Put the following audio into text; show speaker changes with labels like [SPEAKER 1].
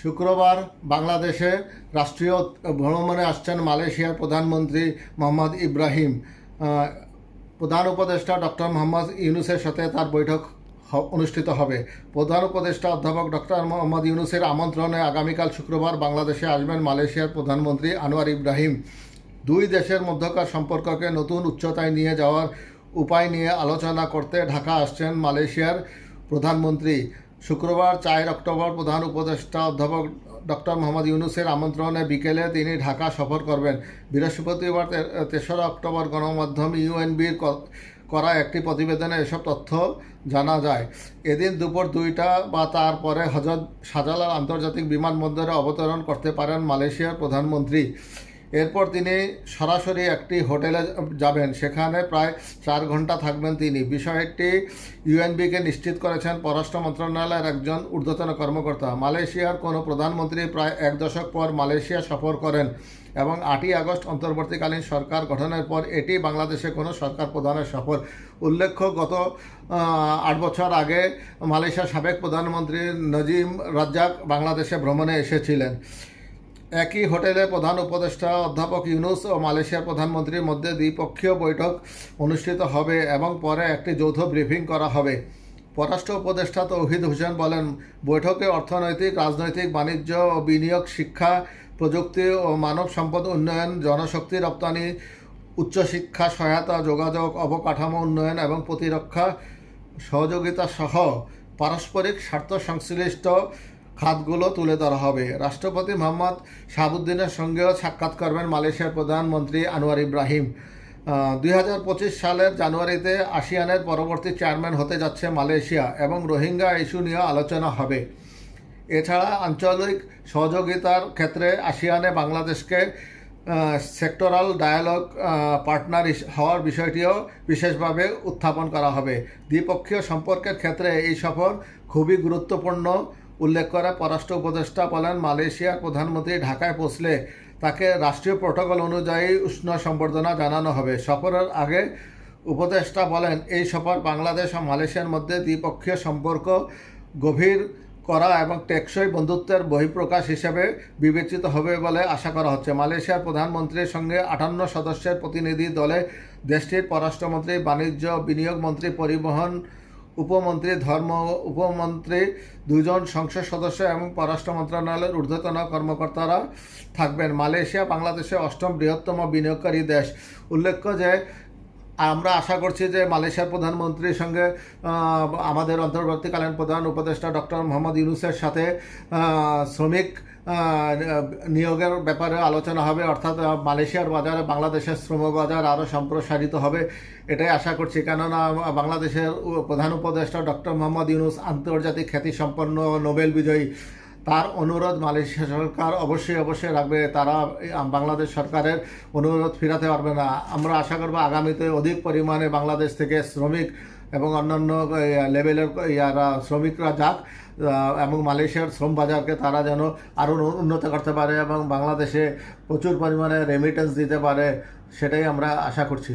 [SPEAKER 1] শুক্রবার বাংলাদেশে রাষ্ট্রীয় ভ্রমণে আসছেন মালয়েশিয়ার প্রধানমন্ত্রী মোহাম্মদ ইব্রাহিম। প্রধান উপদেষ্টা ডক্টর মোহাম্মদ ইউনুসের সাথে তার বৈঠক অনুষ্ঠিত হবে। প্রধান উপদেষ্টা অধ্যাপক ডক্টর মোহাম্মদ ইউনুসের আমন্ত্রণে আগামীকাল শুক্রবার বাংলাদেশে আসবেন মালয়েশিয়ার প্রধানমন্ত্রী আনোয়ার ইব্রাহিম। দুই দেশের মধ্যকার সম্পর্ককে নতুন উচ্চতায় নিয়ে যাওয়ার উপায় নিয়ে আলোচনা করতে ঢাকা আসছেন মালয়েশিয়ার প্রধানমন্ত্রী। শুক্রবার চার অক্টোবর প্রধান উপদেষ্টা অধ্যাপক ডক্টর মোহাম্মদ ইউনুসের আমন্ত্রণে বিকেলে তিনি ঢাকা সফর করবেন। বৃহস্পতিবার তেসরা অক্টোবর গণমাধ্যম ইউএনবির করা একটি প্রতিবেদনে এসব তথ্য জানা যায়। এদিন দুপুর দুইটা বা তারপরে হজরত শাহজালাল আন্তর্জাতিক বিমানবন্দরে অবতরণ করতে পারেন মালয়েশিয়ার প্রধানমন্ত্রী। এরপর তিনি সরাসরি একটি হোটেলে যাবেন। সেখানে প্রায় চার ঘণ্টা থাকবেন তিনি। বিষয়টি ইউএনবিকে নিশ্চিত করেছেন। পররাষ্ট্র মন্ত্রণালয়ের একজন ঊর্ধ্বতন কর্মকর্তা। মালয়েশিয়ার কোনো প্রধানমন্ত্রী প্রায় এক দশক পর মালয়েশিয়া সফর করেন এবং আটই আগস্ট অন্তর্বর্তীকালীন সরকার গঠনের পর এটি বাংলাদেশে কোনো সরকার প্রধানের সফর। উল্লেখ্য, গত আট বছর আগে মালয়েশিয়ার সাবেক প্রধানমন্ত্রী নজিম রাজ্জাক বাংলাদেশে ভ্রমণে এসেছিলেন। একই হোটেলে প্রধান উপদেষ্টা অধ্যাপক ইউনুস ও মালয়েশিয়ার প্রধানমন্ত্রীর মধ্যে দ্বিপক্ষীয় বৈঠক অনুষ্ঠিত হবে এবং পরে একটি যৌথ ব্রিফিং করা হবে। পররাষ্ট্র উপদেষ্টা তৌহিদ হোসেন বলেন, বৈঠকে অর্থনৈতিক, রাজনৈতিক, বাণিজ্য ও বিনিয়োগ, শিক্ষা, প্রযুক্তি ও মানব সম্পদ উন্নয়ন, জনশক্তি রপ্তানি, উচ্চশিক্ষা, সহায়তা, যোগাযোগ, অবকাঠামো উন্নয়ন এবং প্রতিরক্ষা সহযোগিতা সহ পারস্পরিক স্বার্থ সংশ্লিষ্ট খাতগুলো তুলে ধরা হবে। রাষ্ট্রপতি মোহাম্মদ শাহাবুদ্দিনের সঙ্গেও সাক্ষাৎ করবেন মালয়েশিয়ার প্রধানমন্ত্রী আনোয়ার ইব্রাহিম। দুই হাজার পঁচিশ সালের জানুয়ারিতে আসিয়ানের পরবর্তী চেয়ারম্যান হতে যাচ্ছে মালয়েশিয়া এবং রোহিঙ্গা ইস্যু নিয়ে আলোচনা হবে। এছাড়া আঞ্চলিক সহযোগিতার ক্ষেত্রে আসিয়ানে বাংলাদেশকে সেক্টরাল ডায়ালগ পার্টনার হওয়ার বিষয়টিও বিশেষভাবে উত্থাপন করা হবে। দ্বিপক্ষীয় সম্পর্কের ক্ষেত্রে এই সফর খুবই গুরুত্বপূর্ণ। উল্লেখ করে পররাষ্ট্র উপদেষ্টা বলেন, মালয়েশিয়ার প্রধানমন্ত্রী ঢাকায় পৌঁছলে তাকে রাষ্ট্রীয় প্রোটোকল অনুযায়ী উষ্ণ সম্বর্ধনা জানানো হবে। সফরের আগে উপদেষ্টা বলেন, এই সফর বাংলাদেশ ও মালয়েশিয়ার মধ্যে দ্বিপক্ষীয় সম্পর্ক গভীর করা এবং টেকসই বন্ধুত্বের বহিঃপ্রকাশ হিসেবে বিবেচিত হবে বলে আশা করা হচ্ছে। মালয়েশিয়ার প্রধানমন্ত্রীর সঙ্গে আটান্ন সদস্যের প্রতিনিধি দলে দেশটির পররাষ্ট্রমন্ত্রী, বাণিজ্য, বিনিয়োগ মন্ত্রী পরিবহন উপমন্ত্রী, ধর্ম উপমন্ত্রী, দুজন সংসদ সদস্য এবং পররাষ্ট্র মন্ত্রণালয়ের ঊর্ধ্বতন কর্মকর্তারা থাকবেন। মালয়েশিয়া বাংলাদেশে অষ্টম বৃহত্তম বিনিয়োগকারী দেশ। উল্লেখ্য যে আমরা আশা করছি যে মালয়েশিয়ার প্রধানমন্ত্রীর সঙ্গে আমাদের অন্তর্বর্তীকালীন প্রধান উপদেষ্টা ডক্টর মোহাম্মদ ইউনুসের সাথে শ্রমিক নিয়োগের ব্যাপারে আলোচনা হবে। অর্থাৎ মালয়েশিয়ার বাজারে, বাংলাদেশের শ্রম বাজার আরও সম্প্রসারিত হবে এটাই আশা করছি। কেননা, বাংলাদেশের প্রধান উপদেষ্টা ডক্টর মোহাম্মদ ইউনুস আন্তর্জাতিক খ্যাতিসম্পন্ন নোবেল বিজয়ী। তার অনুরোধ মালয়েশিয়া সরকার অবশ্যই অবশ্যই রাখবে। তারা বাংলাদেশ সরকারের অনুরোধ ফিরাতে পারবে না। আমরা আশা করব আগামীতে অধিক পরিমাণে বাংলাদেশ থেকে শ্রমিক এবং অন্যান্য লেভেলের ইয়ারা শ্রমিকরা যাক এবং মালয়েশিয়ার শ্রম বাজারকে তারা যেন আরও উন্নত করতে পারে এবং বাংলাদেশে প্রচুর পরিমাণে রেমিটেন্স দিতে পারে, সেটাই আমরা আশা করছি।